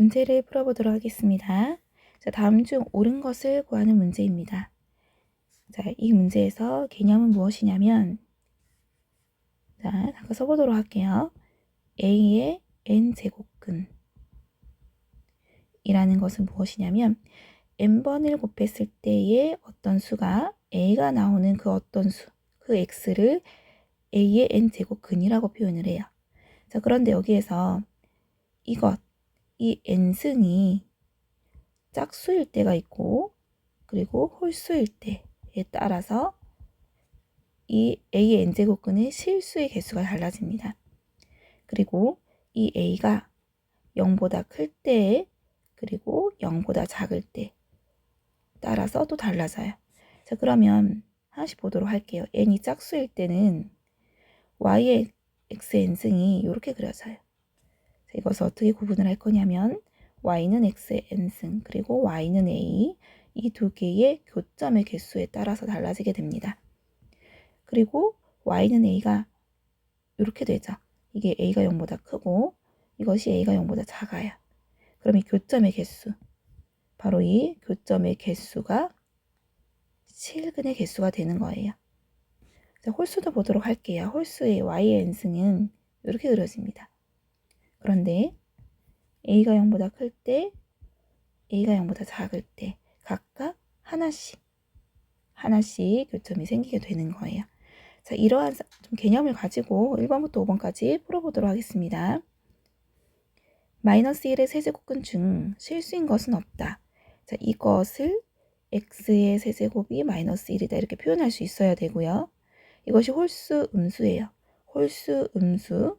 문제를 풀어보도록 하겠습니다. 자, 다음 중 옳은 것을 구하는 문제입니다. 자, 이 문제에서 개념은 무엇이냐면, 자, 잠깐 써보도록 할게요. A의 n제곱근 이라는 것은 무엇이냐면, n번을 곱했을 때의 어떤 수가 A가 나오는 그 어떤 수, 그 X를 A의 n제곱근이라고 표현을 해요. 자, 그런데 여기에서 이것, 이 n승이 짝수일 때가 있고 그리고 홀수일 때에 따라서 이 a의 n제곱근의 실수의 개수가 달라집니다. 그리고 이 a가 0보다 클 때, 그리고 0보다 작을 때 따라서 또 달라져요. 자, 그러면 하나씩 보도록 할게요. n이 짝수일 때는 y의 xn승이 이렇게 그려져요. 자, 이것을 어떻게 구분을 할 거냐면 y는 x의 n승 그리고 y는 a 이 두 개의 교점의 개수에 따라서 달라지게 됩니다. 그리고 y는 a가 이렇게 되죠. 이게 a가 0보다 크고 이것이 a가 0보다 작아요. 그럼 이 교점의 개수 바로 이 교점의 개수가 실근의 개수가 되는 거예요. 자, 홀수도 보도록 할게요. 홀수의 y의 n승은 이렇게 그려집니다. 그런데 a가 0보다 클 때, a가 0보다 작을 때 각각 하나씩 하나씩 교점이 생기게 되는 거예요. 자, 이러한 좀 개념을 가지고 1번부터 5번까지 풀어보도록 하겠습니다. 마이너스 1의 세제곱근 중 실수인 것은 없다. 자, 이것을 x의 세제곱이 마이너스 1이다 이렇게 표현할 수 있어야 되고요. 이것이 홀수 음수예요. 홀수 음수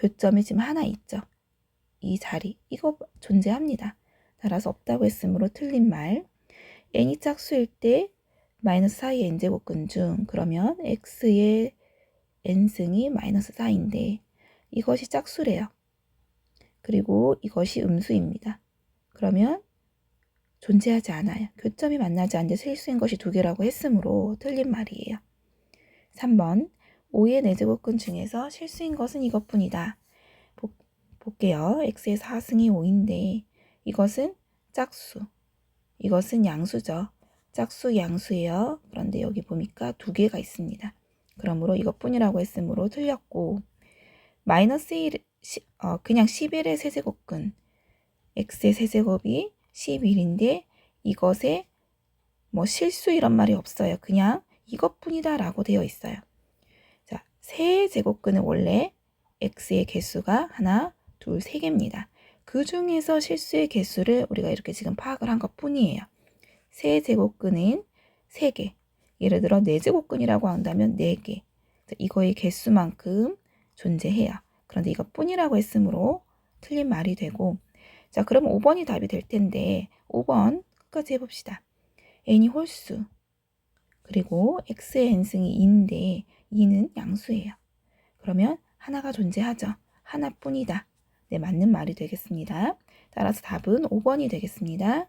교점이 지금 하나 있죠. 이 자리 이거 존재합니다. 따라서 없다고 했으므로 틀린 말. n이 짝수일 때 마이너스 4의 n제곱근 중 그러면 x의 n승이 마이너스 4인데 이것이 짝수래요. 그리고 이것이 음수입니다. 그러면 존재하지 않아요. 교점이 만나지 않는데 실수인 것이 두 개라고 했으므로 틀린 말이에요. 3번 5의 4제곱근 중에서 실수인 것은 이것뿐이다. 보, 볼게요. x의 4승이 5인데 이것은 짝수, 이것은 양수죠. 짝수 양수예요. 그런데 여기 보니까 두 개가 있습니다. 그러므로 이것뿐이라고 했으므로 틀렸고 마이너스 1, 어, 그냥 11의 세제곱근 x의 세제곱이 11인데 이것에 뭐 실수 이런 말이 없어요. 그냥 이것뿐이다 라고 되어 있어요. 자, 세 제곱근은 원래 x의 개수가 하나, 둘, 세 개입니다. 그 중에서 실수의 개수를 우리가 이렇게 지금 파악을 한 것 뿐이에요. 세 제곱근은 세 개. 예를 들어 네 제곱근이라고 한다면 네 개. 이거의 개수만큼 존재해요. 그런데 이것뿐이라고 했으므로 틀린 말이 되고 자 그럼 5번이 답이 될 텐데 5번 끝까지 해봅시다. n이 홀수 그리고 x의 n승이 2인데 2는 양수예요. 그러면 하나가 존재하죠. 하나뿐이다. 네, 맞는 말이 되겠습니다. 따라서 답은 5번이 되겠습니다.